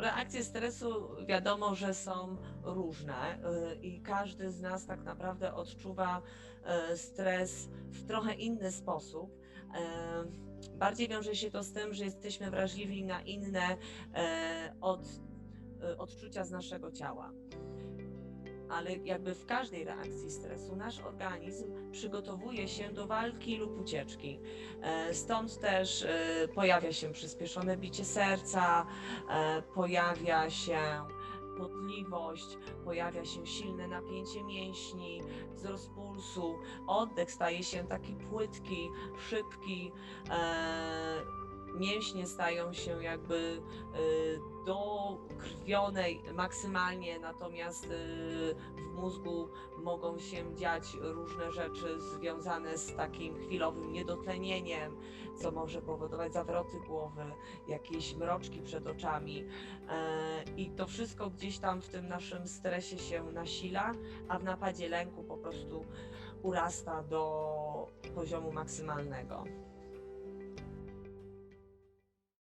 reakcje stresu wiadomo, że są różne y, i każdy z nas tak naprawdę odczuwa y, stres w trochę inny sposób. Y, Bardziej wiąże się to z tym, że jesteśmy wrażliwi na inne od, odczucia z naszego ciała. Ale jakby w każdej reakcji stresu nasz organizm przygotowuje się do walki lub ucieczki. E, Stąd też e, pojawia się przyspieszone bicie serca, e, pojawia się potliwość, pojawia się silne napięcie mięśni, wzrost pulsu, oddech staje się taki płytki, szybki, mięśnie stają się jakby e, dokrwione maksymalnie, natomiast e, w mózgu mogą się dziać różne rzeczy związane z takim chwilowym niedotlenieniem, co może powodować zawroty głowy, jakieś mroczki przed oczami. E, I to wszystko gdzieś tam w tym naszym stresie się nasila, a w napadzie lęku po prostu urasta do poziomu maksymalnego.